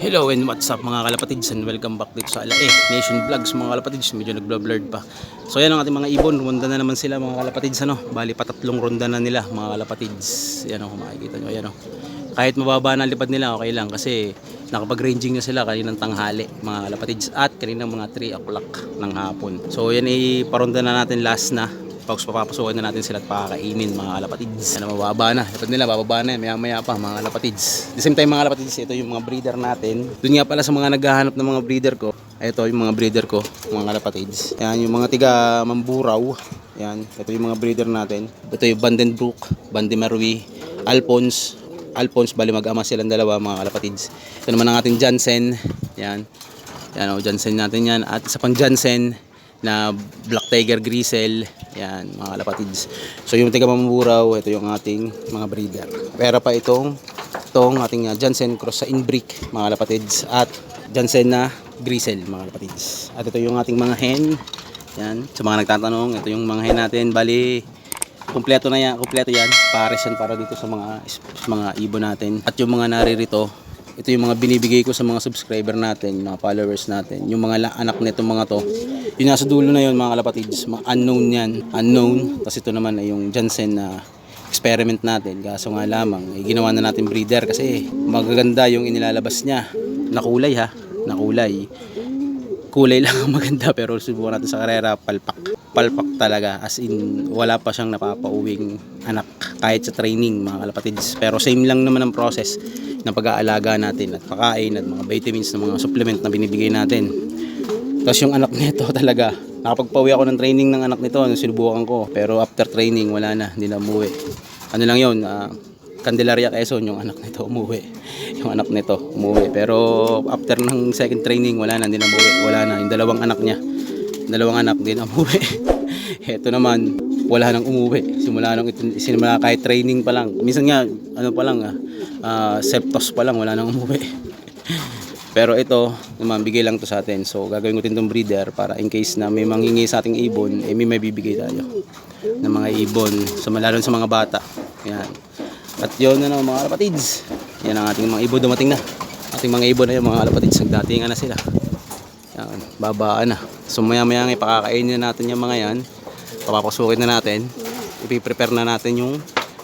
Hello and what's up mga kalapatids and welcome back dito sa Alae Nation Vlogs mga kalapatids. Medyo nagblurred pa. So yan ang ating mga ibon. Ronda na naman sila mga kalapatids ano? Bali patatlong ronda na nila mga kalapatids. Yan o kung makikita nyo. Yan o kahit mababa na lipad nila okay lang. Kasi nakapag ranging na sila kaninang tanghali mga kalapatids. At kaninang mga 3 o'clock ng hapon. So yan ay paronda na natin last na Pagos papapasukin na natin sila at pakakainin mga kalapatids. Ano mababa na. Dapat nila bababa na yan. Maya maya pa mga kalapatids. The same time mga kalapatids, ito yung mga breeder natin. Doon nga pala sa mga naghahanap ng mga breeder ko. Ito yung mga breeder ko, mga kalapatids. Yan yung mga tiga Mamburaw. Yan, ito yung mga breeder natin. Ito yung Vandenbroek, Bandimarwi, Alphonse, Alphonse, bali mag-ama silang dalawa mga kalapatids. Ito naman ang ating Jansen. Yan. Yan o, Jansen natin yan. At isa pang Jansen na Black Tiger Grisel. Yan, mga kalapatids. So yung tiga mamburaw, ito yung ating mga breeder. Pera pa itong itong ating uh, Jansen cross sa Inbrick, mga kalapatids. At Jansen na Grisel, mga kalapatids. At ito yung ating mga hen. Yan, sa mga nagtatanong, ito yung mga hen natin. Bali, kumpleto na yan, kumpleto yan. Pares yan para dito sa mga sa mga ibon natin. At yung mga naririto, ito yung mga binibigay ko sa mga subscriber natin, mga followers natin. Yung mga anak nitong mga to. Yung nasa dulo na yun, mga kalapatids. Mga unknown yan. Unknown. Tapos ito naman ay yung Jansen na experiment natin. Kaso nga lamang, eh, ginawa na natin breeder kasi magaganda yung inilalabas niya. Nakulay ha. Nakulay. Kulay lang ang maganda pero subukan natin sa karera, palpak. Palpak talaga. As in, wala pa siyang napapauwing anak kahit sa training mga kalapatids. Pero same lang naman ang process ng pag-aalaga natin at pakain at mga vitamins na mga supplement na binibigay natin. Tapos yung anak nito talaga, nakapagpawi ako ng training ng anak nito, nung sinubukan ko. Pero after training, wala na, hindi na umuwi. Ano lang yun, ah, Candelaria Quezon, yung anak nito umuwi. Yung anak nito umuwi. Pero after ng second training, wala na, hindi na umuwi. Wala na, yung dalawang anak niya. Dalawang anak, na umuwi. Ito naman, wala nang umuwi. Simula nung ito, simula kahit training pa lang. Minsan nga, ano pa lang, ah, ah, septos pa lang, wala nang umuwi. Pero ito, naman, bigay lang to sa atin. So, gagawin ko din itong breeder para in case na may manghingi sa ating ibon, eh may mabibigay tayo ng mga ibon. So, lalo sa mga bata. Yan. At yun na naman mga kalapatids. Yan ang ating mga ibon dumating na. Ating mga ibon na yun, mga kalapatids. Nagdatingan na sila. Yan, babaan na. So, maya maya nga ipakakainin na natin yung mga yan. Papapasukin na natin. Ipiprepare na natin yung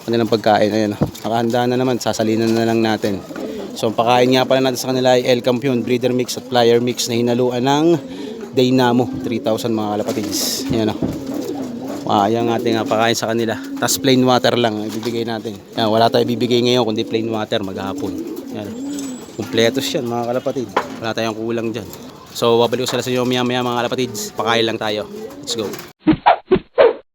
kanilang pagkain. Ayan, nakahanda na naman. Sasalinan na lang natin. So, ang pakain nga pala natin sa kanila ay El Campion Breeder Mix at Flyer Mix na hinaluan ng Dynamo 3000 mga kalapatids. Yan o. Wow, yan ang ating ah, pakain sa kanila. Tapos plain water lang ang ibibigay natin. Yan, wala tayo ibibigay ngayon kundi plain water maghapon. Yan. Kumpletos yan mga kalapatid. Wala tayong kulang dyan. So, babalik ko sila sa inyo maya maya mga kalapatids. Pakain lang tayo. Let's go.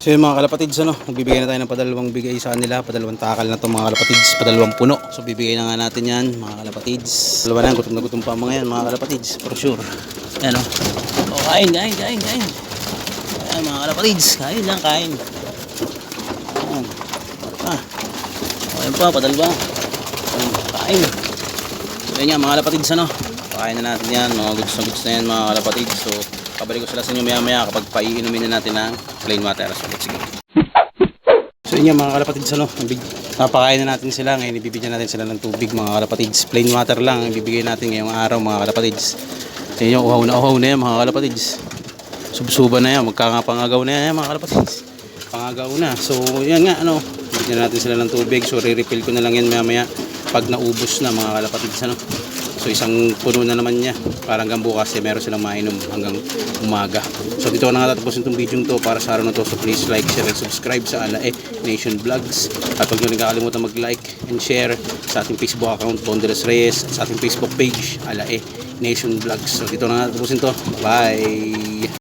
So yun mga kalapatids, ano, magbibigay na tayo ng padalawang bigay sa kanila, padalawang takal na to mga kalapatids, padalawang puno. So bibigay na nga natin yan mga kalapatids. Dalawa na, gutom na gutom pa mga yan mga kalapatids, for sure. Yan o. Oh, kain, kain, kain, kain. Ayan mga kalapatids, kain lang, kain. Ayan. Ah. Ayan pa, padalwa. Ayan, kain. So yun nga mga kalapatids, ano, pakain na natin yan, mga goods na goods na yan mga kalapatids. So Pabalik ko sila sa inyo maya maya kapag paiinumin na natin ng plain water. So let's go. So yun mga kalapatids ano, napakain na natin sila. Ngayon ibibigyan natin sila ng tubig mga kalapatids. Plain water lang ang ibibigay natin ngayong araw mga kalapatids. Yun yung uhaw na uhaw na yan mga kalapatids. Subsuba na yan, magkakapangagaw na yan mga kalapatids. Pangagaw na. So yan nga ano, bigyan natin sila ng tubig. So re-refill ko na lang yan maya maya pag naubos na mga kalapatids ano. So isang puno na naman niya. Parang hanggang bukas eh, meron silang mainom hanggang umaga. So dito ko na nga tatapusin itong video to para sa araw na to. So please like, share, and subscribe sa Alae Nation Vlogs. At huwag nyo rin kakalimutan mag-like and share sa ating Facebook account, Bondeles Reyes, sa ating Facebook page, Alae Nation Vlogs. So dito na nga tatapusin to. Bye!